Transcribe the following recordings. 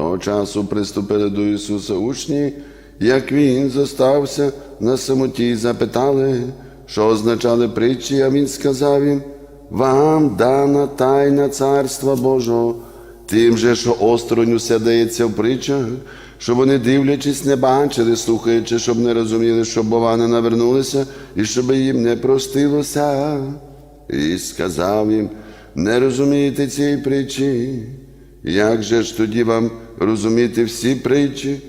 Того часу приступили до Ісуса учні, як Він зостався на самоті, запитали, що означали притчі, а Він сказав їм, вам дана тайна Царства Божого, тим же, що осторонь усе дається в притчах, що вони, дивлячись, не бачили, слухаючи, щоб не розуміли, щоб бова не навернулися, і щоб їм не простилося. І сказав їм, не розумієте цієї притчі, як же ж тоді вам розуміти всі притчі?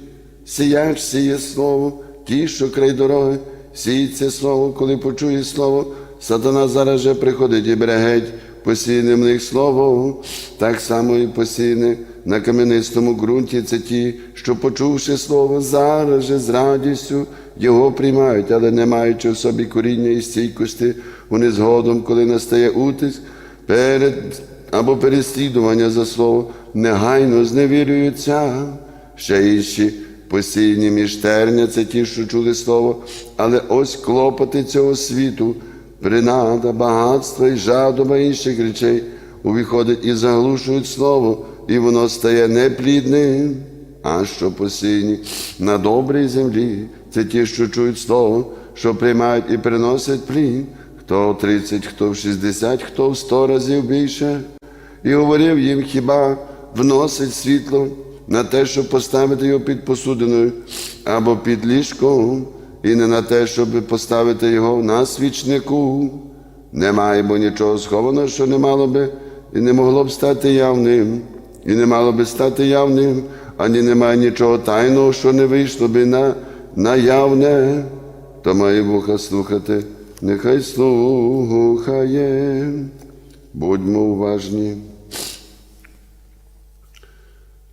Сіяч сіє слово, ті, що край дороги, сіють це слово, коли почує слово, сатана зараз же приходить і бере геть посіяне в них слово, так само і посіяне на кам'янистому ґрунті це ті, що, почувши слово, зараз же з радістю його приймають, але не маючи в собі коріння і стійкості, вони згодом, коли настає утиск, перед або переслідування за слово, негайно зневірюються. Ще інші посійні між терня, це ті, що чули слово, але ось клопоти цього світу, принада, багатства і жадоба інших речей увіходять і заглушують слово, і воно стає неплідним. А що посійні на добрій землі, це ті, що чують слово, що приймають і приносять плід, хто 30, хто в 60, хто в 100 разів більше. І говорив їм, хіба вносить світло на те, щоб поставити його під посудиною або під ліжком, і не на те, щоб поставити його на свічнику. Немає бо нічого схованого, що не мало би і не могло б стати явним, і не мало би стати явним, ані немає нічого тайного, що не вийшло би на, на явне. То має вуха слухати, нехай слухає. Будьмо уважні.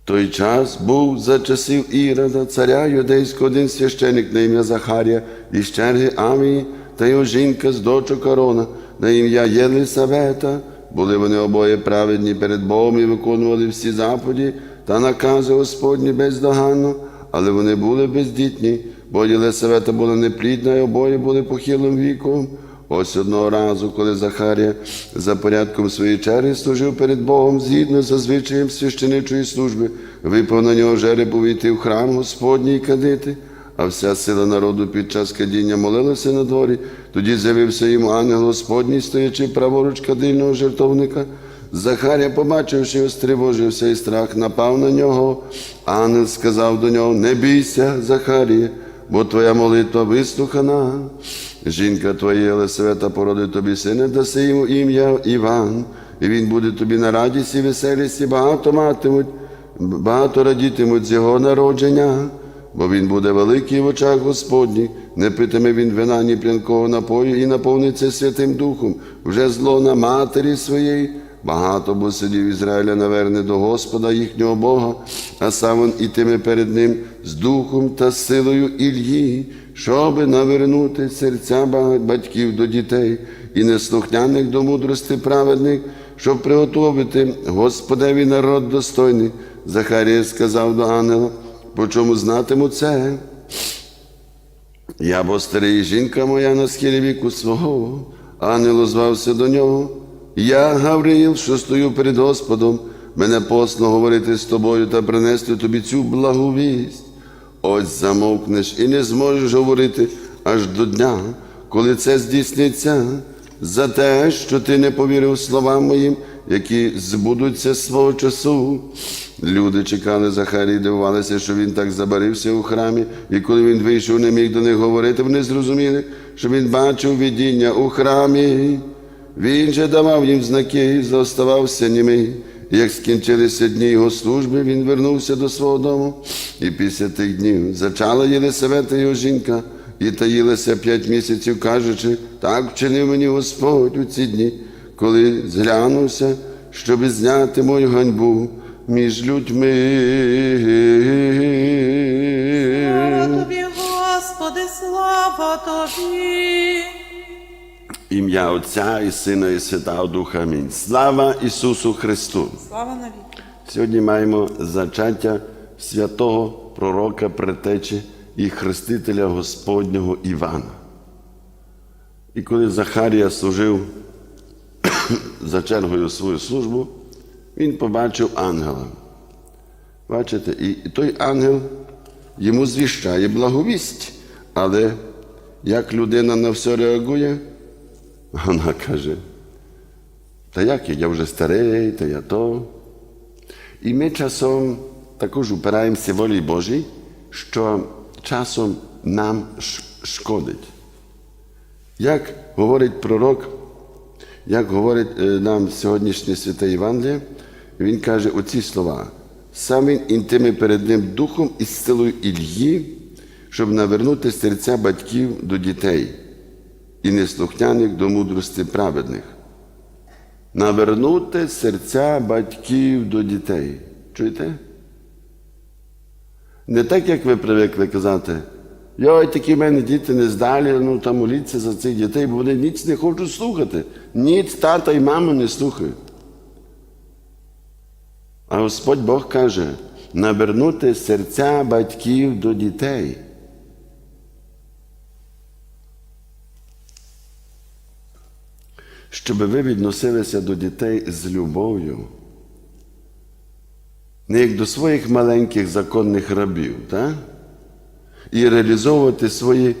Той час був за часів Ірода, царя юдейського, один священик на ім'я Захарія із черги Амії та його жінка з дочок Арона на ім'я Єлисавета. Були вони обоє праведні перед Богом і виконували всі заповіді та накази Господні бездоганно, але вони були бездітні, бо Єлисавета була неплідна, і обоє були похилим віком. Ось одного разу, коли Захарія за порядком своєї черги служив перед Богом згідно за звичаєм священичої служби, випав на нього жереб увійти в храм Господній і кадити, а вся сила народу під час кадіння молилася на дворі. Тоді з'явився йому ангел Господній, стоячи праворуч кадильного жертовника. Захарія, побачивши стривожився, і страх напав на нього. Ангел сказав до нього: Не бійся, Захарія, бо твоя молитва вислухана. Жінка твоя Єлисавета породить тобі сина, даси йому ім'я Іван, і він буде тобі на радість і веселість, і багато матимуть, багато радітимуть з його народження, бо він буде великий в очах Господніх, не питиме він вина, ні п'янкого напою, і наповниться Святим Духом, вже зло на матері своєї. Багато бо сидів Ізраїля наверне до Господа їхнього Бога, а сам він ітиме перед ним з духом та силою Ільї, щоби навернути серця батьків до дітей і неслухняних до мудрости праведних, щоб приготовити Господеві народ достойний. Захарія сказав до ангела, по чому знатиму це? Я бо старий жінка моя на схилі віку свого, ангел озвався до нього. Я, Гавриїл, що стою перед Господом, мене послано говорити з тобою та принести тобі цю благовість. Ось замовкнеш і не зможеш говорити аж до дня, коли це здійсниться, за те, що ти не повірив словам моїм, які збудуться свого часу. Люди чекали Захарії, дивувалися, що він так забарився у храмі, і коли він вийшов, не міг до них говорити, вони зрозуміли, що він бачив видіння у храмі. Він же давав їм знаки і зоставався німий. Як скінчилися дні його служби, він вернувся до свого дому, і після тих днів зачала Єлисавета його жінка, і таїлася п'ять місяців, кажучи, так вчинив мені Господь у ці дні, коли зглянувся, щоби зняти мою ганьбу між людьми. Слава тобі, Господи, слава тобі. Ім'я Отця і Сина, і Святого Духа. Амінь. Слава Ісусу Христу! Слава навіки. Сьогодні маємо зачаття святого пророка предтечі і хрестителя Господнього Івана. І коли Захарія служив за чергою свою службу, він побачив ангела. Бачите, і той ангел йому звіщає благовість. Але як людина на все реагує, вона каже, та як я, я вже старий, та я то. І ми часом також упираємося волі Божій, що часом нам шкодить. Як говорить пророк, як говорить е, нам сьогоднішнє святе Євангеліє, він каже оці слова. Сам він інтими перед ним духом і силою Ільї, щоб навернути серця батьків до дітей і неслухняних до мудрості праведних. Навернути серця батьків до дітей. Чуєте? Не так, як ви привикли казати. Йой, такі в мене діти не здалі, ну там моліться за цих дітей, бо вони ніч не хочуть слухати. Ніч тата і маму не слухають. А Господь Бог каже, навернути серця батьків до дітей. Щоб ви відносилися до дітей з любов'ю. Не як до своїх маленьких законних рабів, так? і реалізовувати свої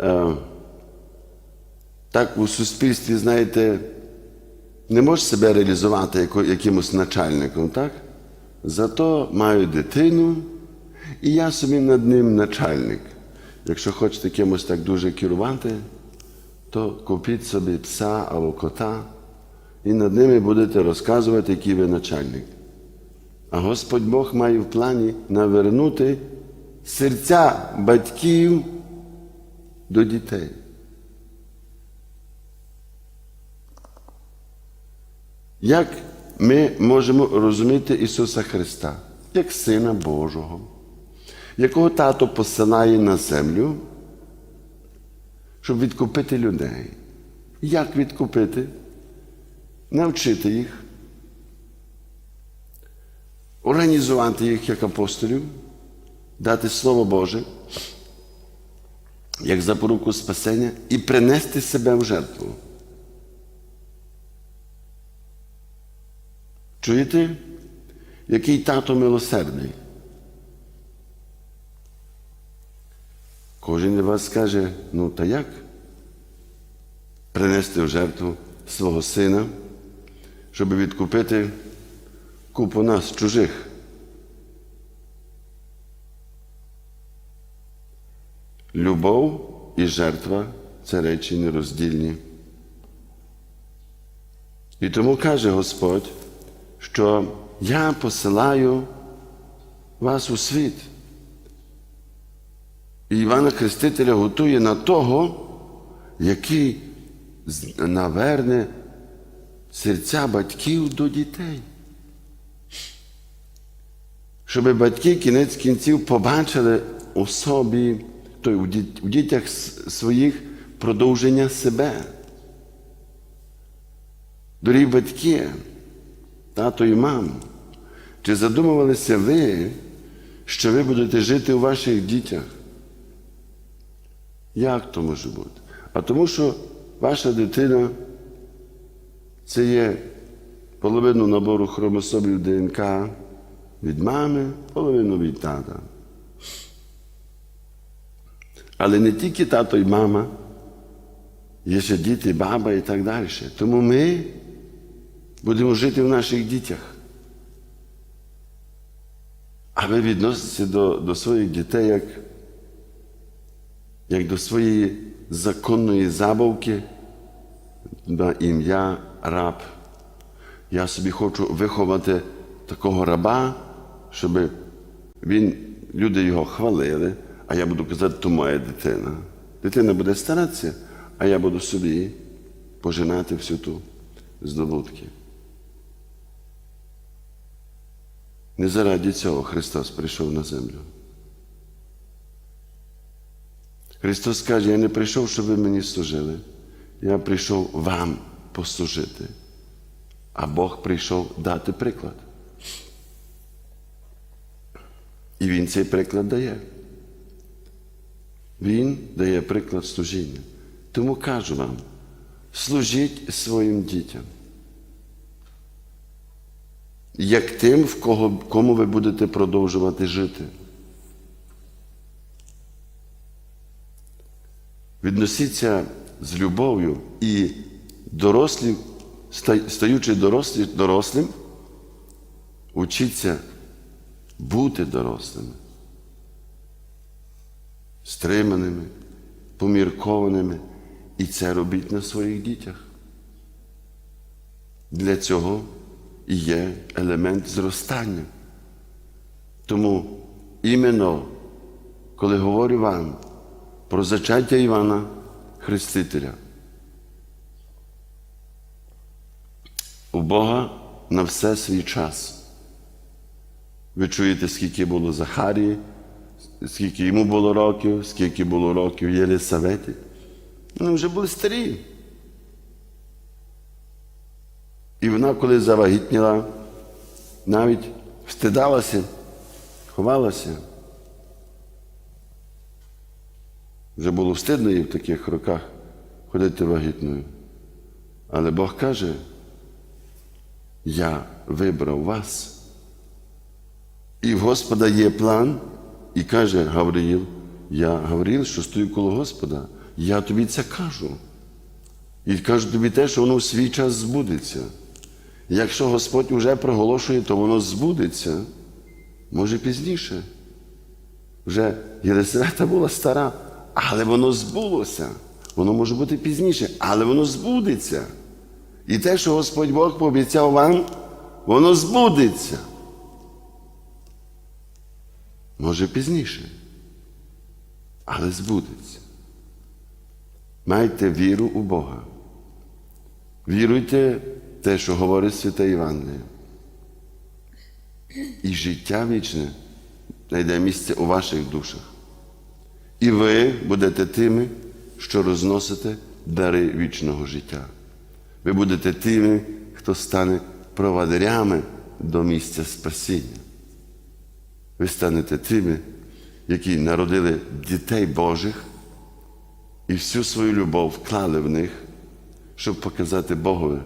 е, так у суспільстві, знаєте, не можеш себе реалізувати якимось начальником, так? Зато маю дитину, і я собі над ним начальник. Якщо хочете кимось так дуже керувати, то купіть собі пса або кота, і над ними будете розказувати, який ви начальник. А Господь Бог має в плані навернути серця батьків до дітей. Як ми можемо розуміти Ісуса Христа як Сина Божого, якого тато посилає на землю, щоб відкупити людей? Як відкупити? Навчити їх, організувати їх як апостолів, дати Слово Боже, як запоруку спасення і принести себе в жертву. Чуєте, який тато милосердний? Кожен з вас скаже, ну та як? Принести в жертву свого сина, щоб відкупити купу нас чужих. Любов і жертва це речі нероздільні. І тому каже Господь, що я посилаю вас у світ. Івана Хрестителя готує на того, який наверне серця батьків до дітей. Щоб батьки кінець кінців побачили у собі, той, у, діт- у дітях своїх продовження себе. Дорогі батьки, тато і мам, чи задумувалися ви, що ви будете жити у ваших дітях? Як то може бути? А тому, що ваша дитина це є половину набору хромосомів ДНК від мами, половину від тата. Але не тільки тато і мама, є ще діти, баба і так далі. Тому ми будемо жити в наших дітях. А ви відноситеся до, до своїх дітей як, як до своєї законної забавки на ім'я раб. Я собі хочу виховати такого раба, щоб він, люди його хвалили, а я буду казати, то моя дитина. Дитина буде старатися, а я буду собі пожинати всю ту здобутки. Не заради цього Христос прийшов на землю. Христос каже, я не прийшов, щоб ви мені служили. Я прийшов вам послужити. А Бог прийшов дати приклад. І Він цей приклад дає. Він дає приклад служіння. Тому кажу вам, служіть своїм дітям. як тим, в кого, кому ви будете продовжувати жити. Відносіться з любов'ю і дорослі, стаючи дорослі, дорослим, учіться бути дорослими, стриманими, поміркованими, і це робіть на своїх дітях. Для цього і є елемент зростання. Тому іменно, коли говорю вам про зачаття Івана Хрестителя, у Бога на все свій час. Ви чуєте, скільки було Захарії, скільки йому було років, скільки було років Єлисаветі. Вони вже були старі. І вона, коли завагітніла, навіть встидалася, ховалася. Вже було встидно їй в таких роках ходити вагітною. Але Бог каже, я вибрав вас. І в Господа є план, і каже Гавриїл, я Гавриїл, що стою коло Господа, я тобі це кажу. І кажу тобі те, що воно в свій час збудеться. Якщо Господь вже проголошує, то воно збудеться, може пізніше. Вже Єлисавета була стара, але воно збулося. Воно може бути пізніше, але воно збудеться. І те, що Господь Бог пообіцяв вам, воно збудеться. Може пізніше, але збудеться. Майте віру у Бога. Віруйте в те, що говорить Святе Євангеліє. І життя вічне знайде місце у ваших душах. І ви будете тими, що розносите дари вічного життя. Ви будете тими, хто стане провадирями до місця спасіння. Ви станете тими, які народили дітей Божих і всю свою любов вклали в них, щоб показати Богові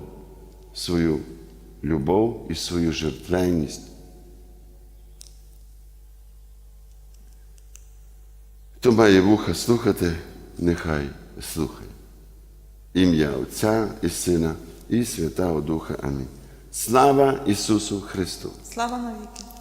свою любов і свою жертвенність. Хто має вуха слухати, нехай слухає. Ім'я Отця і Сина і Святого Духа. Амінь. Слава Ісусу Христу! Слава навіки.